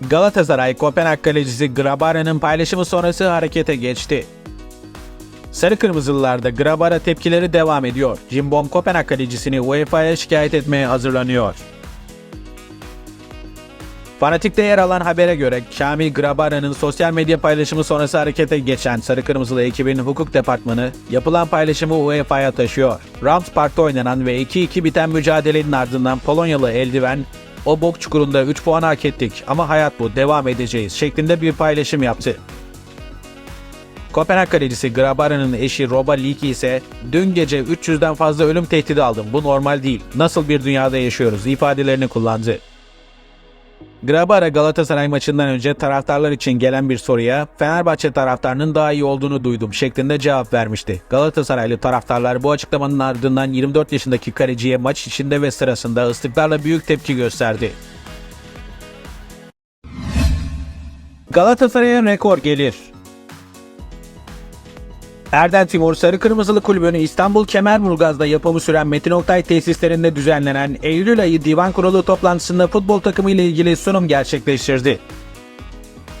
Galatasaray Kopenhag kalecisi Grabara'nın paylaşımı sonrası harekete geçti. Sarı Kırmızılılarda Grabara tepkileri devam ediyor. Cimbom Kopenhag kalecisini UEFA'ya şikayet etmeye hazırlanıyor. Fanatik'te yer alan habere göre Kamil Grabara'nın sosyal medya paylaşımı sonrası harekete geçen Sarı Kırmızılı ekibin hukuk departmanı yapılan paylaşımı UEFA'ya taşıyor. Rams Park'ta oynanan ve 2-2 biten mücadelenin ardından Polonyalı eldiven o bok çukurunda 3 puan hak ettik ama hayat bu devam edeceğiz şeklinde bir paylaşım yaptı. Kopenhag kalecisi Grabara'nın eşi Roba Liki ise dün gece 300'den fazla ölüm tehdidi aldım. Bu normal değil. Nasıl bir dünyada yaşıyoruz ifadelerini kullandı. Grabara Galatasaray maçından önce taraftarlar için gelen bir soruya Fenerbahçe taraftarının daha iyi olduğunu duydum şeklinde cevap vermişti. Galatasaraylı taraftarlar bu açıklamanın ardından 24 yaşındaki kaleciye maç içinde ve sırasında ıslıklarla büyük tepki gösterdi. Galatasaray'a rekor gelir. Erden Timur Sarı Kırmızılı Kulübü'nün İstanbul Kemerburgaz'da yapımı süren Metin Oktay tesislerinde düzenlenen Eylül ayı divan kurulu toplantısında futbol takımı ile ilgili sunum gerçekleştirdi.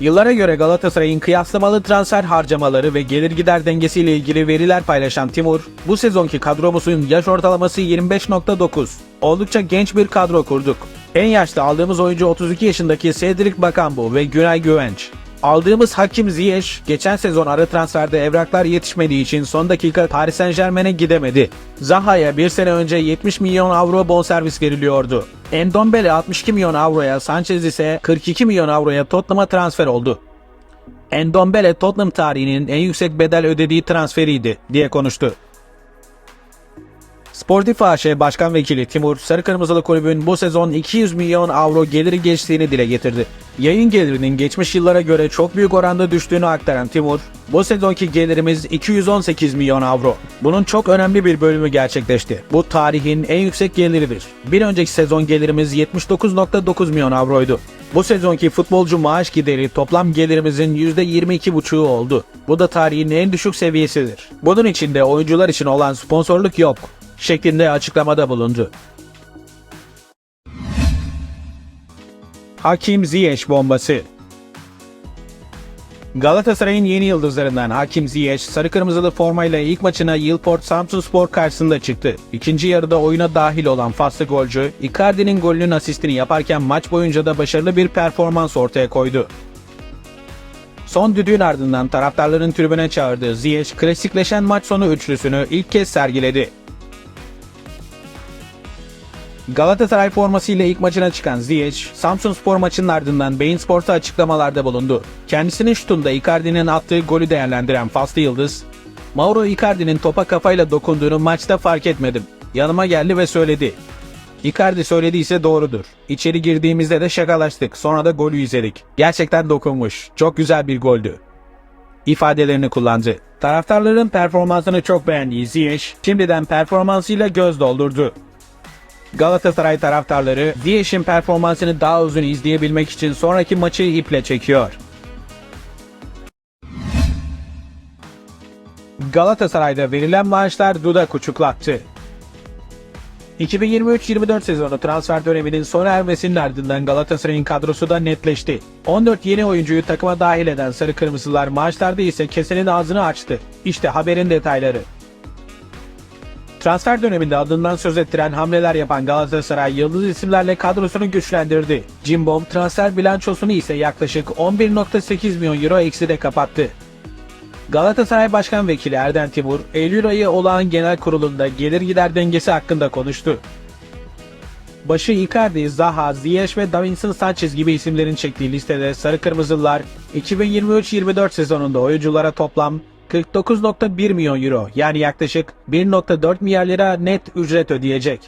Yıllara göre Galatasaray'ın kıyaslamalı transfer harcamaları ve gelir gider dengesiyle ilgili veriler paylaşan Timur, bu sezonki kadromuzun yaş ortalaması 25.9. Oldukça genç bir kadro kurduk. En yaşlı aldığımız oyuncu 32 yaşındaki Cedric Bakambu ve Günay Güvenç. Aldığımız Hakim Ziyech, geçen sezon ara transferde evraklar yetişmediği için son dakika Paris Saint Germain'e gidemedi. Zaha'ya bir sene önce 70 milyon avro bonservis veriliyordu. Endombele 62 milyon avroya, Sanchez ise 42 milyon avroya Tottenham'a transfer oldu. Endombele Tottenham tarihinin en yüksek bedel ödediği transferiydi diye konuştu. Sportif AŞ Başkan Vekili Timur, Sarı Kırmızılı Kulübün bu sezon 200 milyon avro geliri geçtiğini dile getirdi. Yayın gelirinin geçmiş yıllara göre çok büyük oranda düştüğünü aktaran Timur, bu sezonki gelirimiz 218 milyon avro. Bunun çok önemli bir bölümü gerçekleşti. Bu tarihin en yüksek geliridir. Bir önceki sezon gelirimiz 79.9 milyon avroydu. Bu sezonki futbolcu maaş gideri toplam gelirimizin %22,5'u oldu. Bu da tarihin en düşük seviyesidir. Bunun içinde oyuncular için olan sponsorluk yok şeklinde açıklamada bulundu. Hakim Ziyech bombası Galatasaray'ın yeni yıldızlarından Hakim Ziyech, sarı kırmızılı formayla ilk maçına Yılport Samsunspor karşısında çıktı. İkinci yarıda oyuna dahil olan faslı golcü, Icardi'nin golünün asistini yaparken maç boyunca da başarılı bir performans ortaya koydu. Son düdüğün ardından taraftarların tribüne çağırdığı Ziyech, klasikleşen maç sonu üçlüsünü ilk kez sergiledi. Galatasaray formasıyla ilk maçına çıkan Ziyech, Samsun Spor maçının ardından Bein Sports'a açıklamalarda bulundu. Kendisinin şutunda Icardi'nin attığı golü değerlendiren Faslı Yıldız, Mauro Icardi'nin topa kafayla dokunduğunu maçta fark etmedim. Yanıma geldi ve söyledi. Icardi söylediyse doğrudur. İçeri girdiğimizde de şakalaştık. Sonra da golü izledik. Gerçekten dokunmuş. Çok güzel bir goldü. ifadelerini kullandı. Taraftarların performansını çok beğendiği Ziyech, şimdiden performansıyla göz doldurdu. Galatasaray taraftarları Ziyech'in performansını daha uzun izleyebilmek için sonraki maçı iple çekiyor. Galatasaray'da verilen maaşlar dudak uçuklattı. 2023-24 sezonu transfer döneminin sona ermesinin ardından Galatasaray'ın kadrosu da netleşti. 14 yeni oyuncuyu takıma dahil eden Sarı Kırmızılar maaşlarda ise kesenin ağzını açtı. İşte haberin detayları. Transfer döneminde adından söz ettiren hamleler yapan Galatasaray yıldız isimlerle kadrosunu güçlendirdi. Cimbom transfer bilançosunu ise yaklaşık 11.8 milyon euro ekside kapattı. Galatasaray Başkan Vekili Erden Timur, Eylül ayı olağan genel kurulunda gelir gider dengesi hakkında konuştu. Başı Icardi, Zaha, Ziyech ve Davinson Sanchez gibi isimlerin çektiği listede Sarı Kırmızılar 2023-24 sezonunda oyunculara toplam 49.1 milyon euro yani yaklaşık 1.4 milyar lira net ücret ödeyecek.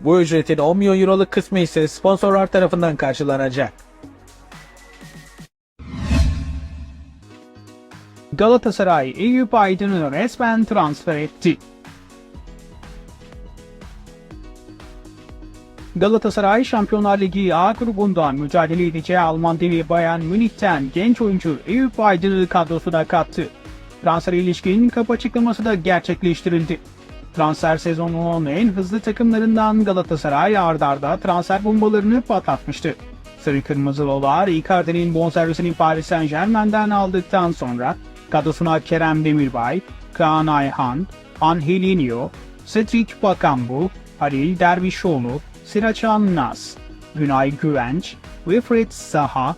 Bu ücretin 10 milyon euroluk kısmı ise sponsorlar tarafından karşılanacak. Galatasaray Eyüp Aydın'ı resmen transfer etti. Galatasaray Şampiyonlar Ligi A grubundan mücadele edeceği Alman devi Bayern Münih'ten genç oyuncu Eyüp Aydın'ı kadrosuna kattı. Transfer ilişkin kapı açıklaması da gerçekleştirildi. Transfer sezonunun en hızlı takımlarından Galatasaray ardarda arda transfer bombalarını patlatmıştı. Sarı Kırmızılılar Icardi'nin bonservisini Paris Saint Germain'den aldıktan sonra kadrosuna Kerem Demirbay, Kaan Ayhan, Angelinho, Cedric Bakambu, Halil Dervişoğlu, Siraçan Nas, Günay Güvenç, Wilfried Zaha,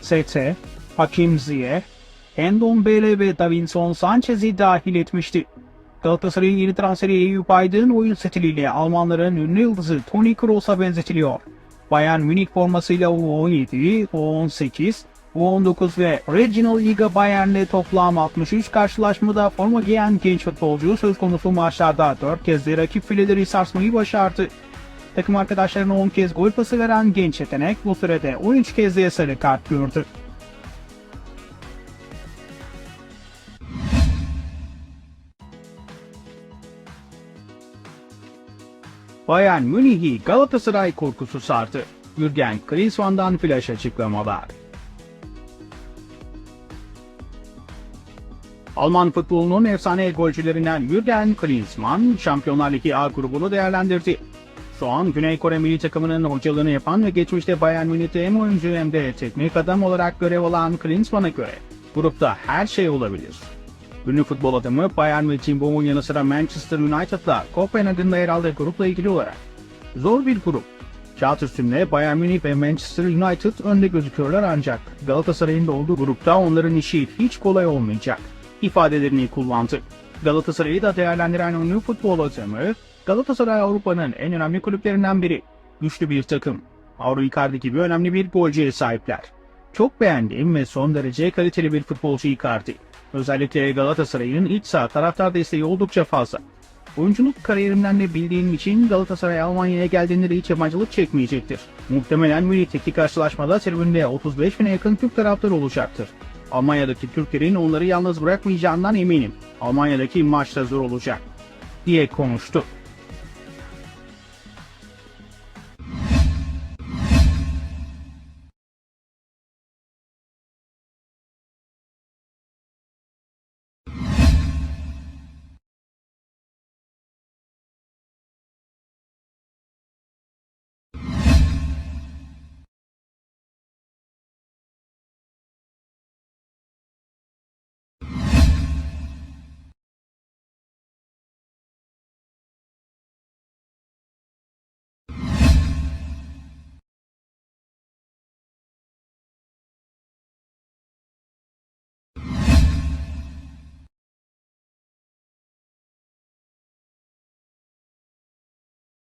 Sete, Hakim Ziyeh, Endombele ve Davinson Sanchez'i dahil etmişti. Galatasaray'ın yeni transferi Eyüp Aydın oyun stiliyle Almanların ünlü yıldızı Toni Kroos'a benzetiliyor. Bayern Münih formasıyla U17, U18, U19 ve Regional Liga Bayern'le toplam 63 karşılaşmada forma giyen genç futbolcu söz konusu maçlarda 4 kez de rakip fileleri sarsmayı başardı. Takım arkadaşlarına 10 kez gol pası veren genç yetenek bu sürede 13 kez de sarı kart gördü. Bayern Münih'i Galatasaray korkusu sardı. Jürgen Klinsmann'dan flash açıklamalar. Alman futbolunun efsane golcülerinden Jürgen Klinsmann, Şampiyonlar Ligi A grubunu değerlendirdi. Şu an Güney Kore milli takımının hocalığını yapan ve geçmişte Bayern Münih'te hem oyuncu hem de teknik adam olarak görev alan Klinsmann'a göre grupta her şey olabilir. Ünlü futbol adamı Bayern ve Cimbom'un yanı sıra Manchester United'la Kopenhag'ında yer aldığı grupla ilgili olarak zor bir grup. Kağıt üstünde Bayern Münih ve Manchester United önde gözüküyorlar ancak Galatasaray'ın da olduğu grupta onların işi hiç kolay olmayacak ifadelerini kullandı. Galatasaray'ı da değerlendiren ünlü futbol adamı, Galatasaray Avrupa'nın en önemli kulüplerinden biri. Güçlü bir takım. Avro Icardi gibi önemli bir golcüye sahipler. Çok beğendiğim ve son derece kaliteli bir futbolcu Icardi. Özellikle Galatasaray'ın iç saha taraftar desteği oldukça fazla. Oyunculuk kariyerimden de bildiğim için Galatasaray Almanya'ya geldiğinde de hiç yabancılık çekmeyecektir. Muhtemelen Münih'teki karşılaşmada tribünde 35 bine yakın Türk taraftar olacaktır. Almanya'daki Türklerin onları yalnız bırakmayacağından eminim. Almanya'daki maç da zor olacak diye konuştu.